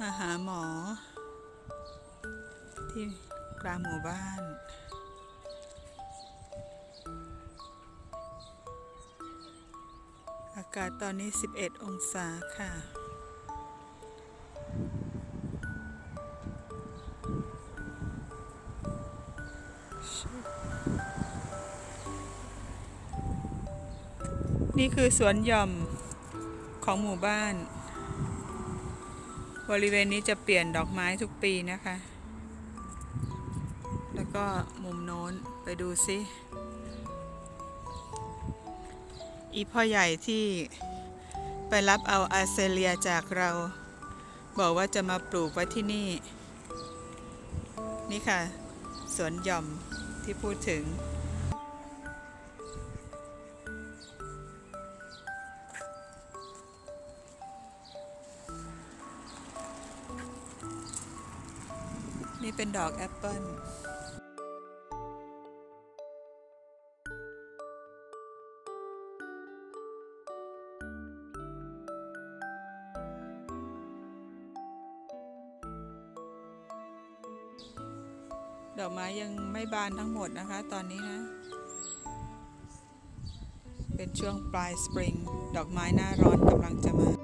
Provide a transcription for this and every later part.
มาหาหมอ ที่กลางหมู่บ้าน อากาศตอนนี้ 11 องศาค่ะนี่คือสวนหย่อมของหมู่บ้าน บริเวณนี้จะเปลี่ยนดอกไม้ทุกปีนะคะ แล้วก็มุมโน้นไปดูซิอีพ่อใหญ่ที่ไปรับเอาอาเซเลียจากเรา บอกว่าจะมาปลูกไว้ที่นี่ นี่ค่ะ สวนหย่อมที่พูดถึง นี่เป็นดอกแอปเปิลดอกไม้ยังไม่บานทั้งหมดนะคะ ตอนนี้นะ เป็นช่วงปลายสปริง ดอกไม้หน้าร้อนกำลังจะมา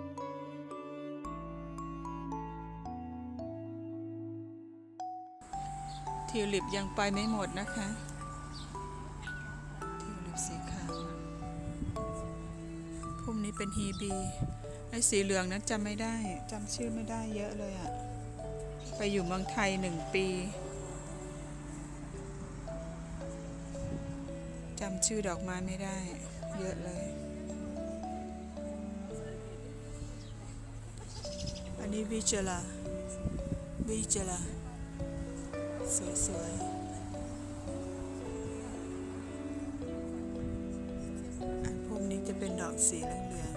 ทิวลิปยังไปไม่หมดนะคะทิวลิปสีขาวพุ่มนี้เป็นฮีบีไอ้สีเหลืองนั้นจำไม่ได้จำชื่อไม่ได้เยอะเลยอะไปอยู่เมืองไทยหนึ่งปีจำชื่อดอกไม้ไม่ได้ เยอะเลย อันนี้วิจลาวิจลา สวยๆอันพวกนี้จะเป็นดอกสีเหลือง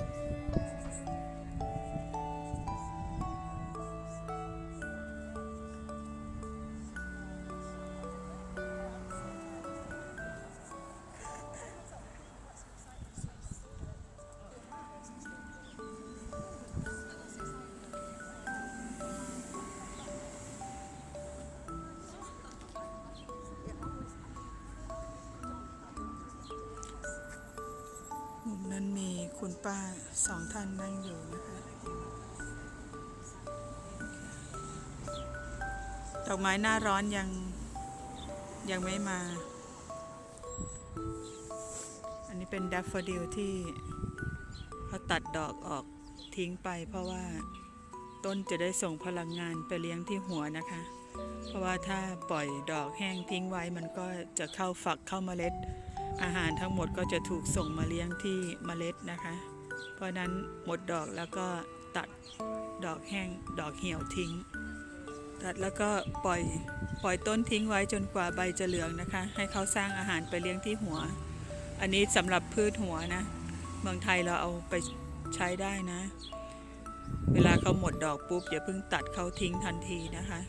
สองท่านนั่งอยู่นะคะดอกไม้หน้าร้อนยังยังไม่มา อันนี้เป็นดัฟเฟอดิลที่เขาตัดดอกออกทิ้งไป เพราะว่าต้นจะได้ส่งพลังงานไปเลี้ยงที่หัวนะคะ เพราะว่าถ้าปล่อยดอกแห้งทิ้งไว้มันก็จะเข้าฝักเข้าเมล็ด อาหารทั้งหมดก็จะถูกส่งมาเลี้ยงที่เมล็ดนะคะ เพราะนั้นหมดดอกแล้วก็ตัดดอกแห้งดอกเหี่ยวทิ้ง ตัดแล้วก็ปล่อยปล่อยต้นทิ้งไว้จนกว่าใบจะเหลืองนะคะ ให้เขาสร้างอาหารไปเลี้ยงที่หัว อันนี้สำหรับพืชหัวนะ เมืองไทยเราเอาไปใช้ได้นะ เวลาเขาหมดดอกปุ๊บอย่าเพิ่งตัดเขาทิ้งทันทีนะคะ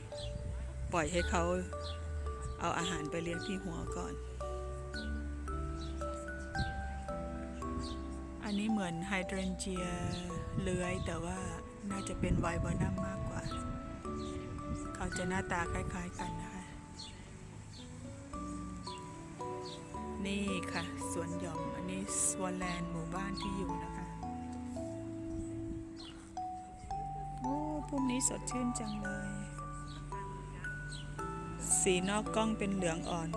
ปล่อยให้เขาเอาอาหารไปเลี้ยงที่หัวก่อน อันนี้เหมือนไฮเดรนเจียเลื้อย แต่ว่าน่าจะเป็นไวเบอร์นัมมากกว่า เขาจะหน้าตาคล้ายๆกันนะคะ นี่ค่ะ สวนหย่อม อันนี้สวอแลนด์หมู่บ้านที่อยู่นะคะ โอ้พุ่มนี้สดชื่นจังเลย สีนอกกล้องเป็นเหลืองอ่อน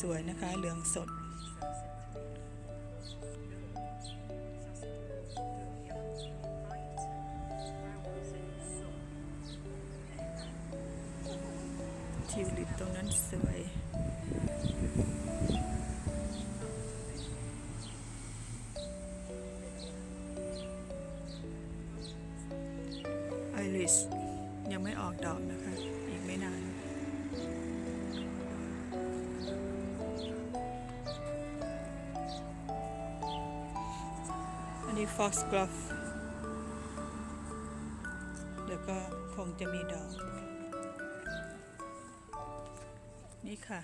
สวยๆนะคะ เหลืองสด ทิวลิปตรงนั้นสวย ไอริส ยังไม่ออกดอกนะคะ อีกไม่นานอันนี้ Foxglove เดี๋ยวก็คงจะมีดอก ค่ะ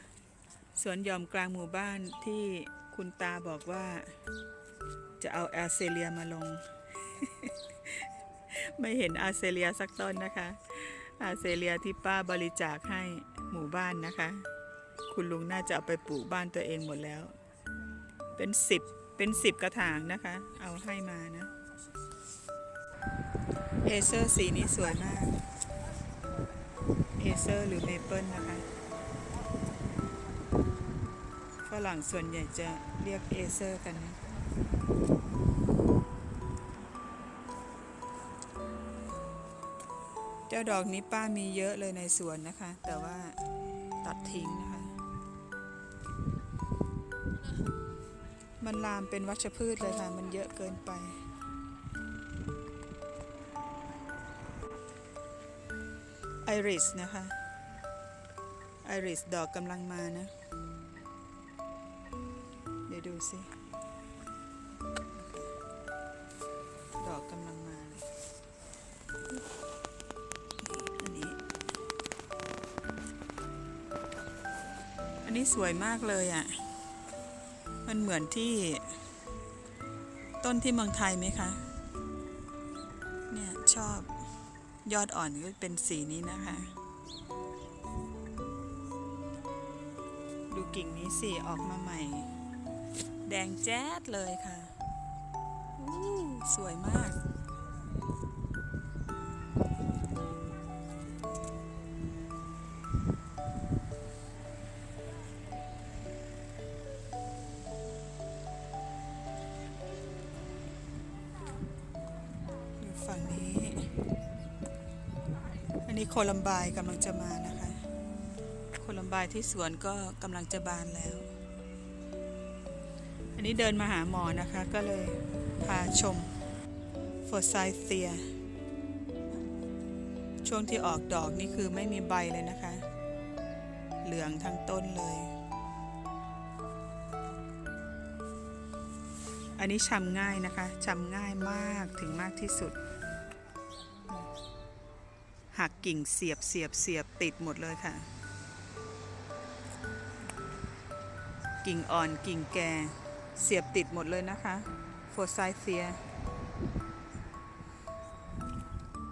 สวนยอมกลางหมู่บ้านที่คุณตาบอกว่า จะเอาแอลเซเลียมาลง ไม่เห็นอาเซเลียสักต้นนะคะ อาเซเลียที่ป้าบริจาคให้หมู่บ้านนะคะ คุณลุงน่าจะเอาไปปลูกบ้านตัวเองหมดแล้ว เป็นสิบเป็นสิบกระถางนะคะ เอาให้มานะเอเซอร์สีนี้สวยมาก เอเซอร์หรือเมเปิลนะคะ รั่งส่วนใหญ่จะเรียกเอเซอร์กันนะเจ้าดอกนี้ป้ามีเยอะเลยในสวนนะคะ แต่ว่าตัดทิ้งนะคะ มันลามเป็นวัชพืชเลยค่ะ มันเยอะเกินไปไอริสนะคะ ไอริสดอกกำลังมานะ ดูสิ ดอกกำลังมาเลยอันนี้ อันนี้สวยมากเลยอะ่ะ มันเหมือนที่ ต้นที่เมืองไทยไหมคะ เนี่ย ชอบยอดอ่อนก็เป็นสีนี้นะคะ ดูกิ่งนี้สีออกมาใหม่ แดงแจ๊ดเลยค่ะสวยมากดูฝั่งนี้ อันนี้โคลัมบายกำลังจะมานะคะ โคลัมบายที่สวนก็กำลังจะบานแล้ว นี้เดินมาหาหมอนะคะ ก็เลยพาชมโฟไซเซีย ช่วงที่ออกดอกนี่คือไม่มีใบเลยนะคะ เหลืองทั้งต้นเลย อันนี้ชำง่ายนะคะชำง่ายมากถึงมากที่สุด หักกิ่งเสียบเสียบเสียบติดหมดเลยค่ะกิ่งอ่อนกิ่งแก่ เสียบติดหมดเลยนะคะโฟร์ไซเซีย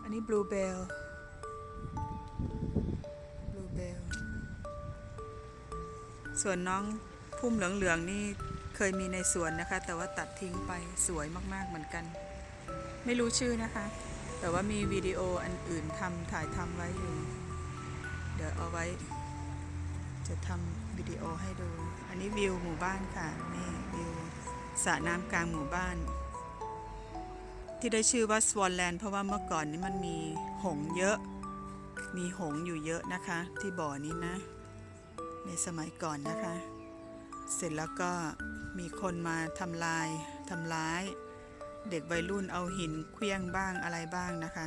อันนี้บลูเบลบลูเบลส่วนน้องพุ่มเหลืองๆนี่เคยมีในสวนนะคะ แต่ว่าตัดทิ้งไปสวยมากๆเหมือนกัน ไม่รู้ชื่อนะคะ แต่ว่ามีวิดีโออันอื่นทำถ่ายทำไว้อยู่ เดี๋ยวเอาไว้ จะทำวิดีโอให้ดู อันนี้วิวหมู่บ้านค่ะ นี่วิวสระน้ำกลางหมู่บ้าน ที่ได้ชื่อว่าสวอนแลนด์เพราะว่าเมื่อก่อนนี้มันมีหงเยอะ มีหงอยู่เยอะนะคะ ที่บ่อนี้นะ ในสมัยก่อนนะคะ เสร็จแล้วก็มีคนมาทำลายทำร้าย เด็กวัยรุ่นเอาหินเคลี้ยงบ้างอะไรบ้างนะคะ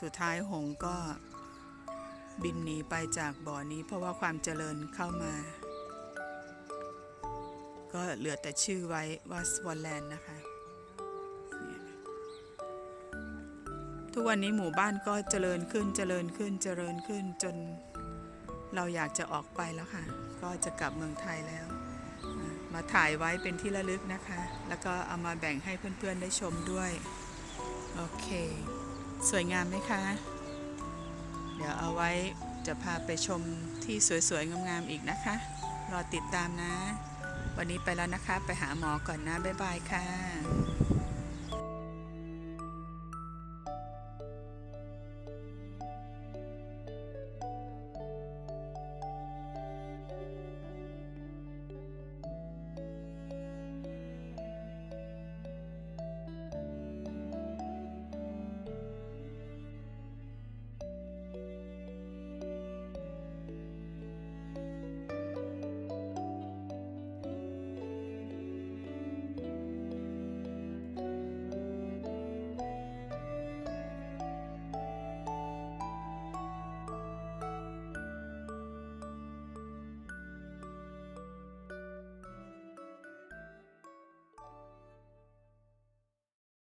สุดท้ายหงก็ บินหนีไปจากบ่อนี้เพราะว่าความเจริญเข้ามา ก็เหลือแต่ชื่อไว้ว่าสวอลแลนด์นะคะ ทุกวันนี้หมู่บ้านก็เจริญขึ้นเจริญขึ้นเจริญขึ้นจนเราอยากจะออกไปแล้วค่ะ ก็จะกลับเมืองไทยแล้ว มาถ่ายไว้เป็นที่ระลึกนะคะ แล้วก็เอามาแบ่งให้เพื่อนๆได้ชมด้วย โอเค สวยงามไหมคะ เดี๋ยวเอาไว้จะพาไปชมที่สวยๆ งามๆ อีกนะคะ รอติดตามนะ วันนี้ไปแล้วนะคะ ไปหาหมอก่อนนะ บ๊ายบายค่ะ